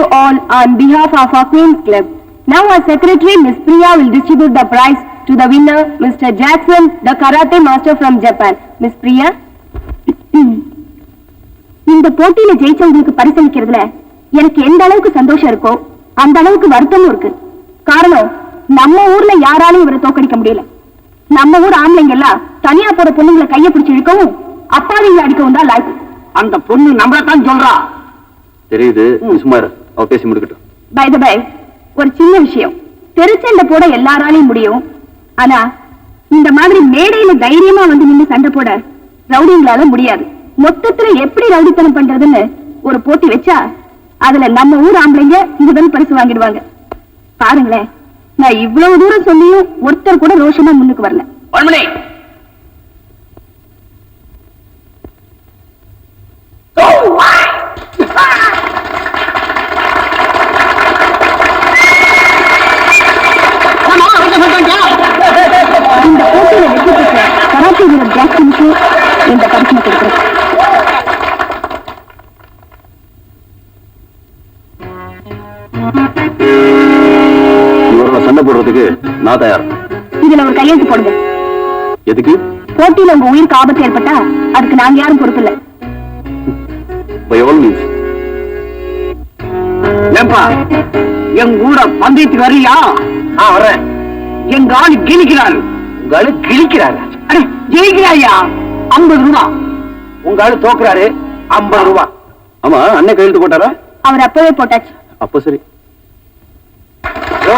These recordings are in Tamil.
you all on behalf of our Queen's Club. Now our secretary, Miss Priya, will distribute the prize to the winner, Mr. Jackson, the karate master from Japan. Miss Priya? இந்த போட்டியில ஜெயிச்சவங்களுக்கு பரிசளிக்கிறதுல எனக்கு எந்த அளவுக்கு சந்தோஷம் இருக்கோ அந்த அளவுக்கு வருத்தமும் இருக்கு காரணம் நம்ம ஊர்ல யாராலும் இவரை தோக்கடிக்க முடியல நம்ம ஊர் ஆம்பளைங்க எல்லாம் தனியா போற பொண்ணுங்களை கைய பிடிச்சு இழுக்கவும் அப்பாவிங்களை அடிக்கவும் தான் லாய்க்கு அந்த பொண்ணு நம்மளத்தான் சொல்றா தெரியுது சுமார் அவ பேசி முடிக்கட்டும். பை த பை ஒரு சின்ன விஷயம். தெருச்சண்டை போட எல்லாராலையும் முடியும். ஆனா இந்த மாதிரி மேடையில தைரியமா வந்து நின்னு சண்டை போட ரவுடிங்களால முடியாது. மொத்தத்துல எப்படி ரவுடித்தனம் பண்றதுன்னு ஒரு போட்டி வச்சா அதுல நம்ம ஊர் ஆம்பளைங்க இதுதான் பரிசு வாங்கிடுவாங்க. பாருங்களேன் நான் இவ்வளவு தூரம் சொல்லியும் ஒருத்தர் கூட ரோஷமா முன்னுக்கு வரல. இவரோட சண்டை போடுறதுக்கு நான் தயார். இதுல ஒரு கையெழுத்து போடுங்க. எதுக்கு? போட்டியில உங்க உயிருக்கு ஆபத்து ஏற்பட்டா அதுக்கு நாங்க யாரும் பொறுப்பு இல்ல பை ஆல் மீன்ஸ் ஏன்பா என் கூட பந்தயத்துக்கு வர்றியா? ஆ வர்றேன். எங்க ஆளு கிழிக்கிறாரு. உங்க ஆளு கிழிக்கிறாரு. அடே ஜெயிக்கிறாயா? ஐம்பது ரூபா. உங்க ஆளு தோக்குறாரு ஐம்பது ரூபா. ஆமா அண்ணன் கையெழுத்து போட்டாரா? அவர் அப்பவே போட்டாச்சு. அப்போ சரி. ஓ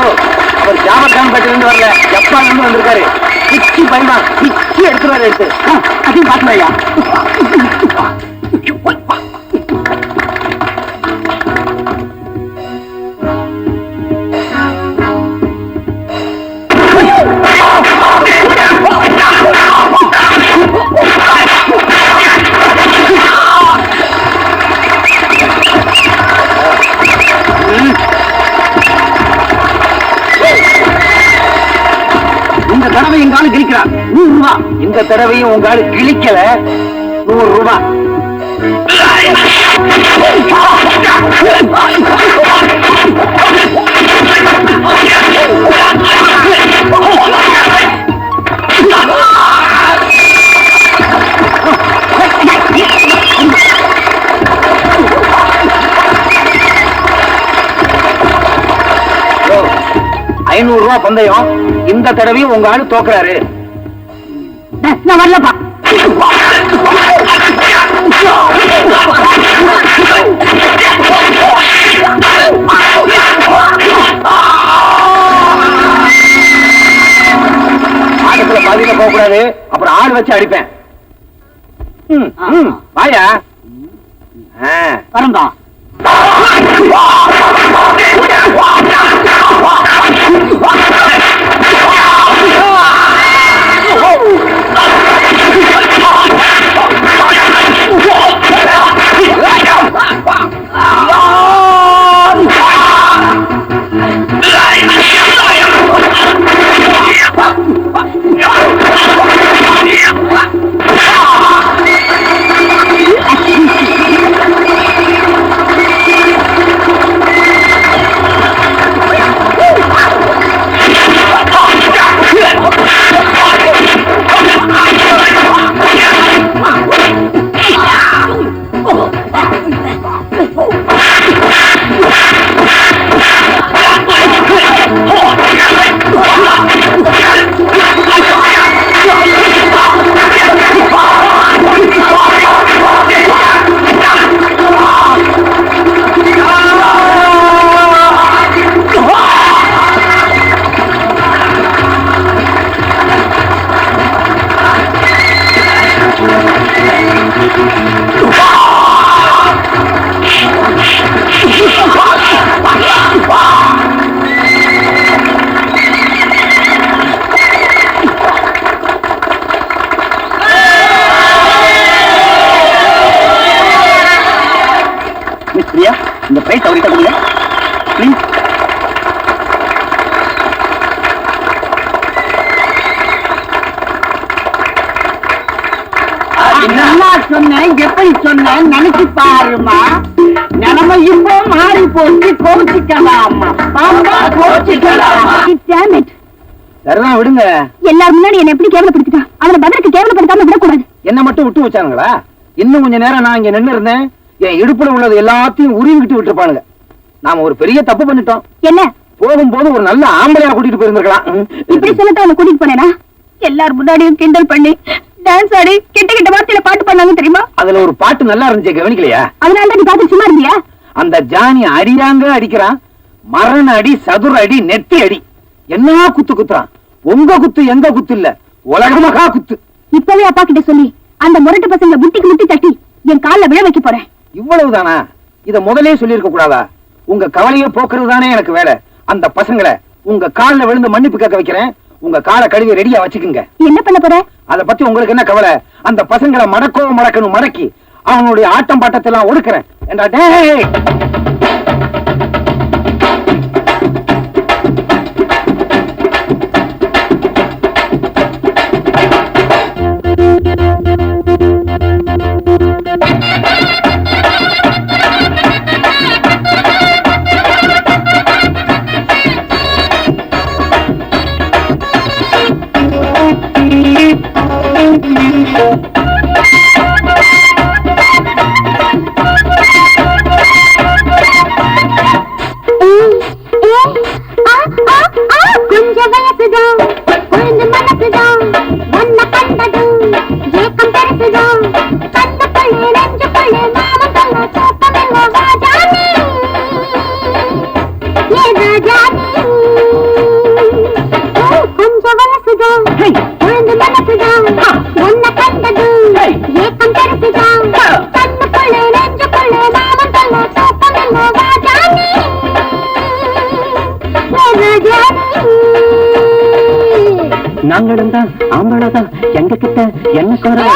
அவர் ஜாமக்கான் இருந்து வரல. ஜப்பான்ல இருந்து வந்திருக்காரு. பிச்சி பயமா பிச்சி எடுத்துறாரு எடுத்து அதையும் பாக்கலையா இந்த தடவையும் உங்க ஆளு கிழிக்கல. நூறு ரூபாய் ஐநூறு ரூபா பந்தயம். இந்த தடவையும் உங்க ஆளு தோக்குறாரு. நான் வரலப்பா ஆட்டத்துல பாதியில போக கூடாது. அப்புறம் ஆள் வச்சு அடிப்பேன். வாயா. வரந்தா நல்லா சொன்னேன் எப்படி சொன்னேன் நினைச்சு பாருமா நிலைமை இப்போ மாறி போச்சு கோச்சிக்கலாமா பாப்பா கோச்சிக்கலாமா Damn it. சரிதான் விடுங்க. எல்லாரும் முன்னாடி என்ன எப்படி கேவலப்படுத்திட்டான் அவனை பதிலுக்கு கேவலப்படுத்தாம விடக்கூடாது. என்ன மட்டும் விட்டு வச்சானுங்களா? இன்னும் கொஞ்ச நேரம் நான் இங்க நின்னு இருந்தேன். என் இடுப்புல உள்ளது எல்லாத்தையும் உருவிக்கிட்டு விட்டுருப்பானுங்க. நாம ஒரு பெரிய தப்பு பண்ணிட்டோம். என்ன? போகும்போது ஒரு நல்ல ஆம்பளையா கூட்டிட்டு போயிருந்திருக்கலாம். இப்படி சொல்லத்தான் அவனை கூட்டிட்டு போனேனா? எல்லாரும் முன்னாடியும் கிண்டல் பண்ணி டான்ஸ் ஆடி கிட்ட கிட்ட வார்த்தையில பாட்டு பண்ணாங்க தெரியுமா? அதுல ஒரு பாட்டு நல்லா இருந்துச்சு கவனிக்கலையா? அதனால தான் நீ பார்த்து சும்மா இருந்தியா? அந்த ஜானி அடிறாங்க அடிக்கிறான். மரண அடி சதுர அடி நெட்டி அடி. என்ன குத்து குத்துறான்? உங்க குத்து எங்க குத்து இல்ல. உலகமகா குத்து. இப்பவே அப்பா கிட்ட சொல்லி அந்த முரட்டு பசங்களை முட்டிக்கு முட்டி தட்டி என் கால்ல விழ வைக்க போறேன். இவ்வளவுதானா? இத முதலே சொல்லியிருக்க கூடாதா? உங்க கவலையை போக்குறது தானே எனக்கு வேலை. அந்த பசங்களை உங்க கால்ல விழுந்து மன்னிப்பு கேட்க வைக்கிறேன். உங்க காலை கழுவி ரெடியா வச்சுக்குங்க. என்ன பண்ண போற? அத பத்தி உங்களுக்கு என்ன கவலை? அந்த பசங்களை மடக்கோ மடக்கணும் மடக்கி அவனுடைய ஆட்டம் பாட்டத்தை எல்லாம் ஒடுக்குறேன் நாங்களும் தான் ஆம்பளை தான். எங்க கிட்ட என்ன சொல்றேன்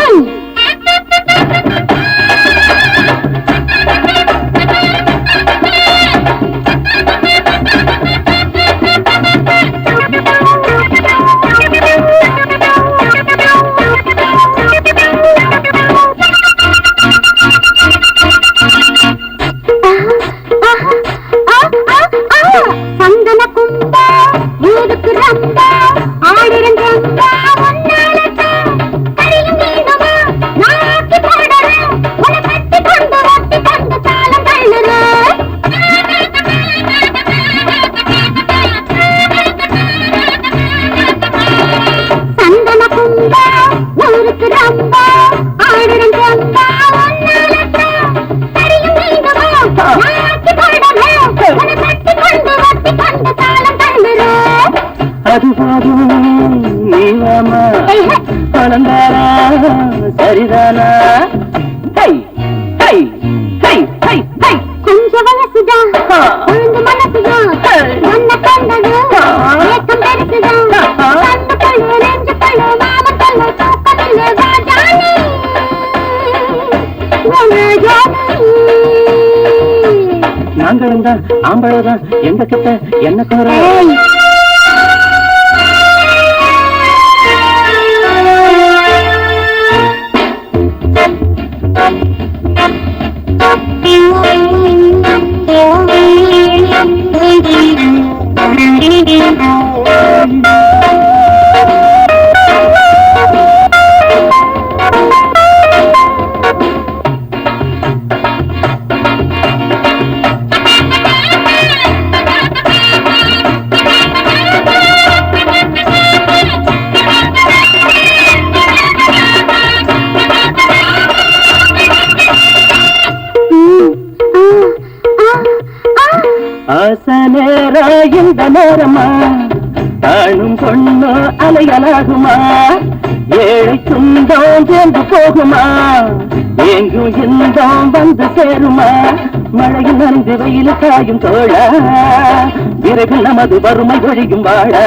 அது நீலாமா பணந்தாரா சரிதானா ஹை ஹை ஹை ஹை ஹை கொஞ்ச வயசுதான் கண்டது ஏக்கம் நெஞ்சு மாம நாங்களும் தான் ஆம்பளதான் எங்க கிட்ட என்ன கோர மனோரமா நேரமா தானும் பொண்ணோ அலையலாகுமா? ஏழை துன்பம் சேர்ந்து போகுமா? எங்கும் இன்பம் வந்து சேருமா? மழையில் நனைந்து வெயில் காயும் தோழா. விரைவில் நமது வறுமை ஒழியும் வாழா.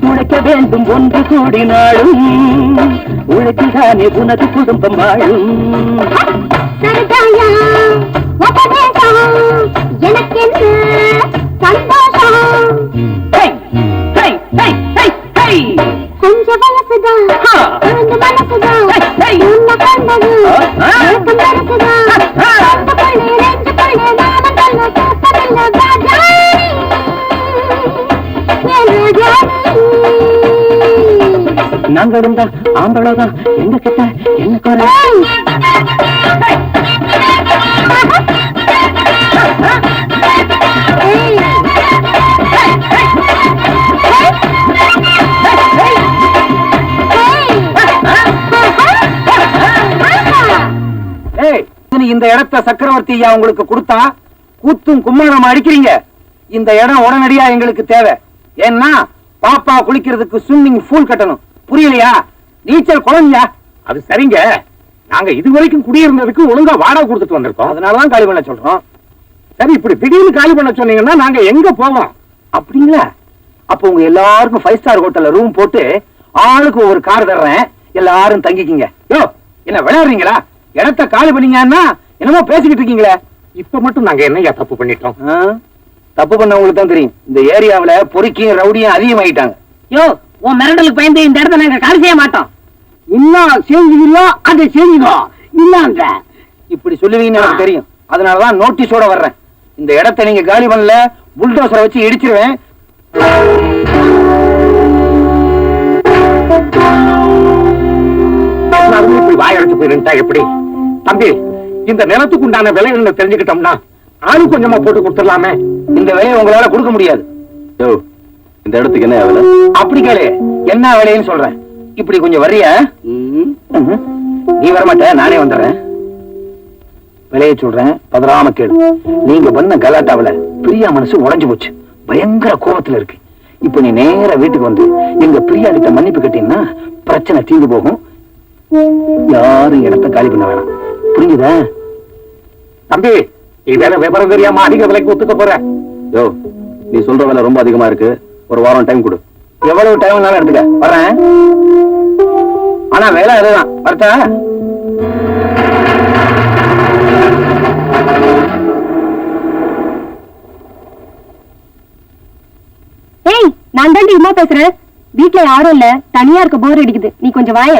உழைக்க வேண்டும் ஒன்று கூடினாலும் உழைக்கில்தானே உனது குடும்பம் வாழும். நாங்க இருந்தா ஆம்பளோதான் எங்க கிட்ட என்ன குறை? இது இடத்த சக்கரவர்த்தி ஐயா உங்களுக்கு கொடுத்தா கூத்தும் கும்மாளம் அடிக்கிறீங்க. இந்த இடம் உடனடியா எங்களுக்கு தேவை. ஏன்னா பாப்பா குளிக்கிறதுக்கு ஸ்விம்மிங் பூல் கட்டணும். புரியலையா? நீச்சல் குழந்தையா அது சரிங்க. நாங்க இதுவரைக்கும் குடியிருந்ததுக்கு ஒழுங்கா வாடகை கொடுத்துட்டு வந்திருக்கோம். அதனாலதான் காலி பண்ண சொல்றோம். சரி இப்படி திடீர்னு காலி பண்ண சொன்னீங்கன்னா நாங்க எங்க போவோம்? அப்படிங்களா? அப்ப உங்க எல்லாருக்கும் ஃபைவ் ஸ்டார் ஹோட்டல்ல ரூம் போட்டு ஆளுக்கு ஒரு கார் தர்றேன். எல்லாரும் தங்கிக்கிங்க. யோ என்ன விளையாடுறீங்களா? இடத்த காலி பண்ணீங்கன்னா என்னமோ பேசிக்கிட்டு இருக்கீங்களே? இப்ப மட்டும் நாங்க என்னையா தப்பு பண்ணிட்டோம்? தப்பு பண்ணவங்களுக்கு தான் தெரியும். இந்த ஏரியாவுல பொறுக்கியும் ரவுடியும் அதிகமாயிட்டாங்க. யோ உன் மிரண்டலுக்கு பயந்து இந்த இடத்த நாங்க காலி செய்ய மாட்டோம். இன்னும் செஞ்சுக்கிறோம் அதை செஞ்சுக்கோ இல்லாங்க இப்படி சொல்லுவீங்கன்னு எனக்கு தெரியும். அதனாலதான் நோட்டீஸோட வர்றேன். இந்த இடத்தை நீங்க காலி பண்ணல புல்டோசரை வச்சு இடிச்சிருவேன். இப்படி வாயடைச்சு போயிருந்தா எப்படி? தம்பி இந்த நிலத்துக்கு உண்டான விலை என்ன தெரிஞ்சுக்கிட்டோம்னா ஆளு கொஞ்சமா போட்டு கொடுத்துடலாமே. இந்த விலையை உங்களால கொடுக்க முடியாது. இந்த இடத்துக்கு என்ன வேலை? அப்படி கேளு. என்ன விலைன்னு சொல்றேன். இப்படி கொஞ்சம் வர்றியா. நீ வரமாட்ட நானே வந்துடுறேன். விலையை சொல்றேன் பதறாம கேளு. நீங்க பண்ண கலாட்டாவுல பிரியா மனசு உடைஞ்சு போச்சு. பயங்கர கோபத்துல இருக்கு. இப்ப நீ நேரா வீட்டுக்கு வந்து எங்க பிரியா கிட்ட மன்னிப்பு கட்டினா பிரச்சனை தீர்ந்து போகும். யாரும் இடத்த காலி பண்ண வேணாம். புரிஞ்சுதா? தம்பி இதெல்லாம் விவரம் தெரியாம அதிக விலைக்கு ஒத்துக்க போற. யோ நீ சொல்ற வேலை ரொம்ப அதிகமா இருக்கு. ஒரு வாரம் டைம் கொடு. எவ்வளவு டைம் வேணாலும் எடுத்துக்க. வரேன் ஆனா வேலை அதுதான். வரட்டா? ஏய் நான் தாண்டி உமா பேசுறேன். வீட்ல யாரும் இல்ல. தனியா இருக்க போர் அடிக்குது. நீ கொஞ்சம் வாய.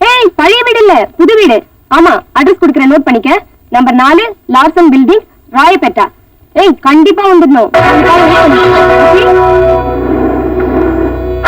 ஏய் பழைய வீடு இல்ல. புது வீடு. ஆமா அட்ரஸ் குடுக்கறேன். நோட் பண்ணிக்க. நம்பர் நாலு லார்சன் பில்டிங் ராயப்பேட்டா ஏய் கண்டிப்பா வந்துடணும்.